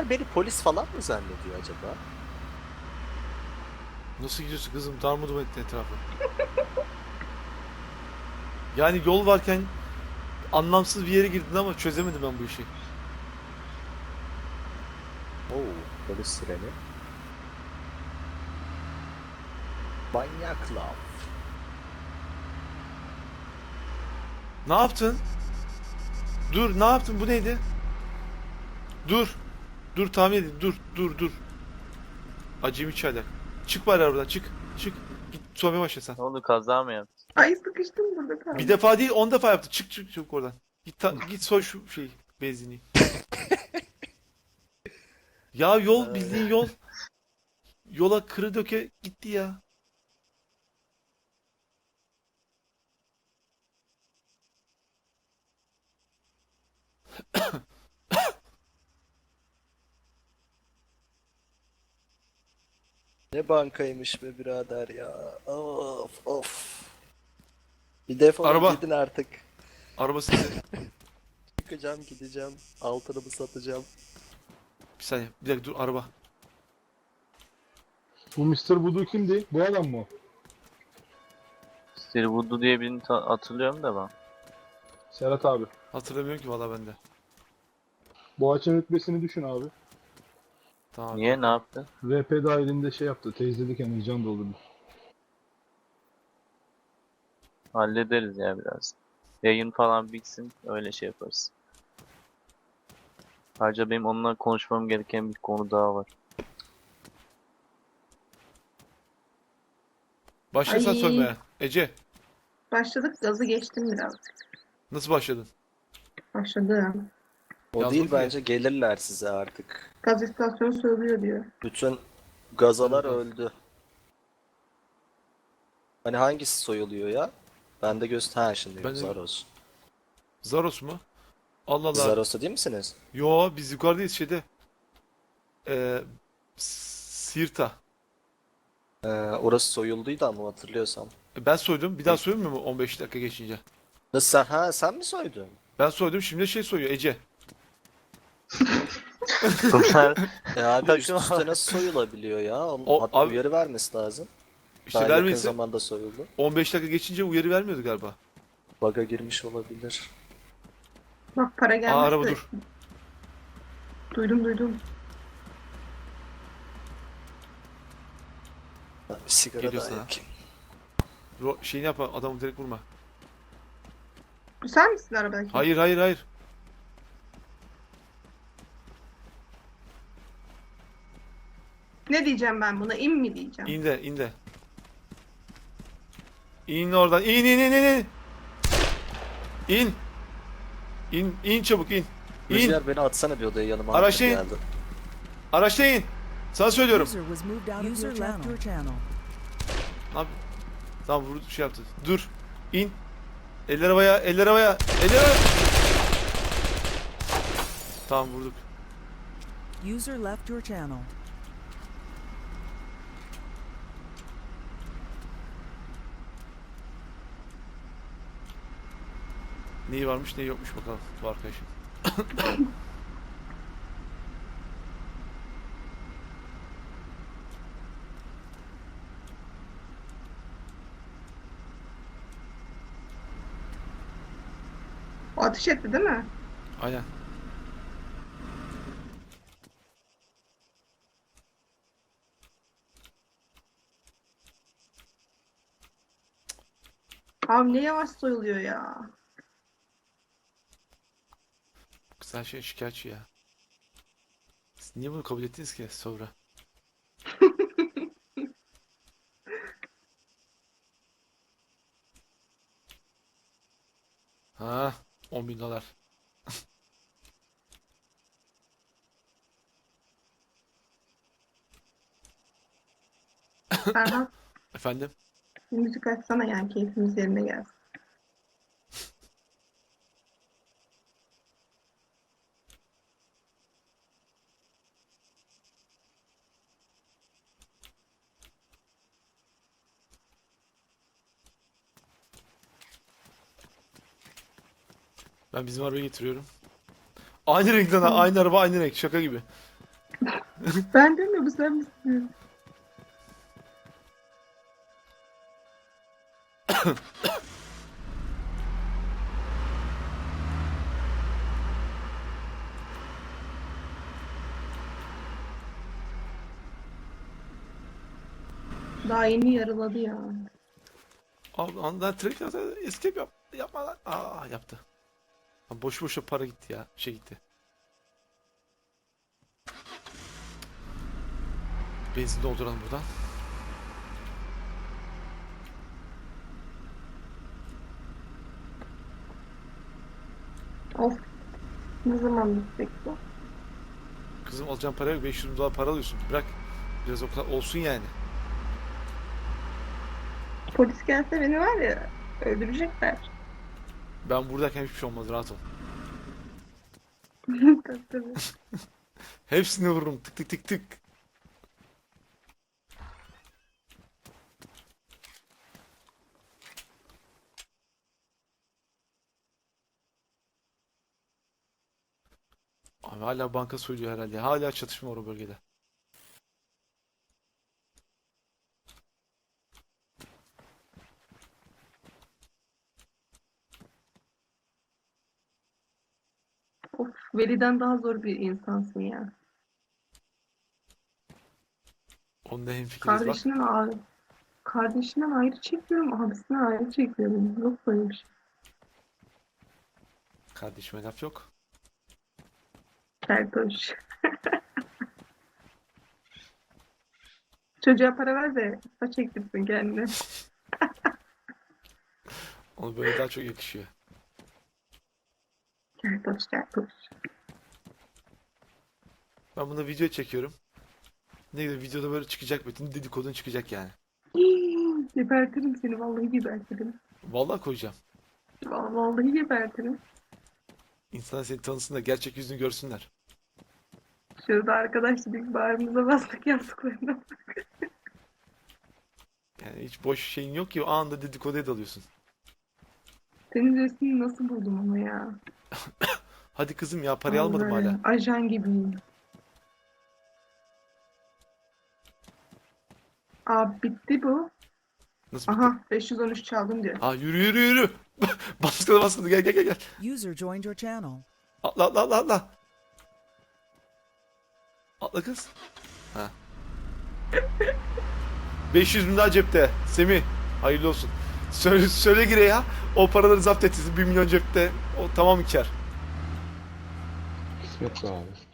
Bunlar beni polis falan mı zannediyor acaba? Nasıl gidiyorsun kızım? Darmadağın ettin etrafı. yani yol varken anlamsız bir yere girdin ama çözemedim ben bu işi. Oo, polis sireni. Manyak lav. Ne yaptın? Dur ne yaptın? Bu neydi? Dur. Dur tahmin edeyim. Dur dur dur. Acemi çaylak. Çık bari arabadan çık. Çık. Git sohbeye başla sen. Ne oldu kaza mı yaptın? Ay sıkıştım burada kaldım. Bir defa değil on defa yaptı. Çık çık çık oradan. Git ta- git soy şu şey benzinliği. ya yol bildiğin yol. Yola kırı döke gitti ya. Ne bankaymış be birader ya. Of of. Bir defa Araba. gidin artık. Araba sesi. Çıkacağım gideceğim. Altınımı satacağım. Bir saniye. Bir dakika dur araba. Bu Mr. Voodoo kimdi? Bu adam mı? o? Steve Wood'u diye birini ta- hatırlıyorum da ben. Serhat abi. Hatırlamıyorum ki valla bende. Boğaç'ın rütbesini düşün abi. Tamam. Niye ne yaptı? RP dahilinde şey yaptı. Teyzelik yani can doldurdu. Hallederiz ya biraz. Yayın falan bitsin öyle şey yaparız. Ayrıca benim onunla konuşmam gereken bir konu daha var. Başla sen Ay. Ece Başladık gazı geçtim biraz. nasıl başladın? Başladım. O Yazdık değil mı? bence gelirler size artık. Gaz istasyonu söylüyor diyor. Bütün gazalar öldü. Hani hangisi soyuluyor ya? Ben de göster ha şimdi Ben Zaros. Zaros mu? Allah Allah. Zaros'ta değil misiniz? Yo biz yukarıdayız şeyde. Ee, Sirta. Ee, orası soyulduydu ama hatırlıyorsam. E, Ben soydum. Bir daha soyulmuyor mu 15 dakika geçince? Nasıl sen? Ha sen mi soydun? Ben soydum şimdi şey soyuyor Ece. Bunlar E abi üst üste nasıl soyulabiliyor ya? Onun O- hatta abi- uyarı vermesi lazım. İşte Daha yakın vermeyse zamanda soyuldu. 15 dakika geçince uyarı vermiyordu galiba. Baga girmiş olabilir. Bak para Aa gelmesi. araba dur. Duydum duydum. Bir sigara Geliyor daha sana. yakayım. Ro şeyini yap adamı direkt vurma. Bu sen misin arabadaki? Hayır hayır hayır. Ne diyeceğim ben buna? İn mi diyeceğim? İn de in de. İn oradan. İn in in in in. İn. İn in çabuk in. İn. Rüzgar beni atsana bir odaya yanıma. Araçta in. geldi. Araçta in. Sana söylüyorum. User was moved out of your channel. Your channel. Abi. Tamam vurdu şey yaptı. Dur. İn. Eller havaya, eller havaya, eller havaya. Tamam vurduk. User left your channel. Neyi varmış neyi yokmuş bakalım bu arkadaşın. O ateş etti değil mi? Aynen. Abi ne yavaş soyuluyor ya. Sen şey şikayetçi ya. Siz niye bunu kabul ettiniz ki sonra? ha, 10 bin dolar. Ferhat Efendim? müzik açsana yani keyfimiz yerine gelsin. Ben bizim arabayı getiriyorum. Aynı renkten ha, aynı araba aynı renk şaka gibi. Ben de mi bu sen misin? Daha yeni yarıladı ya. Abi andan trek escape yap. Yapma lan. Aa yaptı. Lan boş boşa para gitti ya. Şey gitti. Benzin dolduralım buradan. Of. Ne zaman bitecek bu? Kızım alacağım para yok. 500 dolar para alıyorsun. Bırak. Biraz o kadar olsun yani. Polis gelse beni var ya öldürecekler. Ben buradayken hiçbir şey olmaz. Rahat ol. Hepsini vururum. Tık tık tık tık. Abi hala banka soyuluyor herhalde. Hala çatışma var o bölgede. Of, Veli'den daha zor bir insansın ya. Onunla hemfikiriz bak. Kardeşinden ayrı. Kardeşinden ayrı çekiyorum, abisinden ayrı çekiyorum. Yok böyle bir şey. Kardeşime laf yok. Keltoş. Çocuğa para ver de saç ektirsin kendine. Onu böyle daha çok yakışıyor. Keltoş, keltoş. Ben buna video çekiyorum. Ne güzel videoda böyle çıkacak bütün dedikodun çıkacak yani. Gebertirim seni, vallahi gebertirim. Vallahi koyacağım. Vallahi gebertirim. İnsanlar seni tanısın da gerçek yüzünü görsünler. Şurada arkadaş dedik bağrımıza bastık yaptıklarına. Yani hiç boş şeyin yok ki o anda dedikoduya dalıyorsun. Senin resmini nasıl buldum ama ya? Hadi kızım ya parayı almadım Vallahi hala. Ajan gibiyim. Abi bitti bu. Nasıl bitti? Aha 513 çaldım diyor. Ha yürü yürü yürü. baskıda baskıda gel gel gel gel. User joined your channel. Atla atla atla atla. Atla kız. Ha. 500 bin daha cepte. Semih hayırlı olsun. Söyle, söyle gire ya. O paraları zapt etsin. 1 milyon cepte. O tamam kar. Kısmet be abi.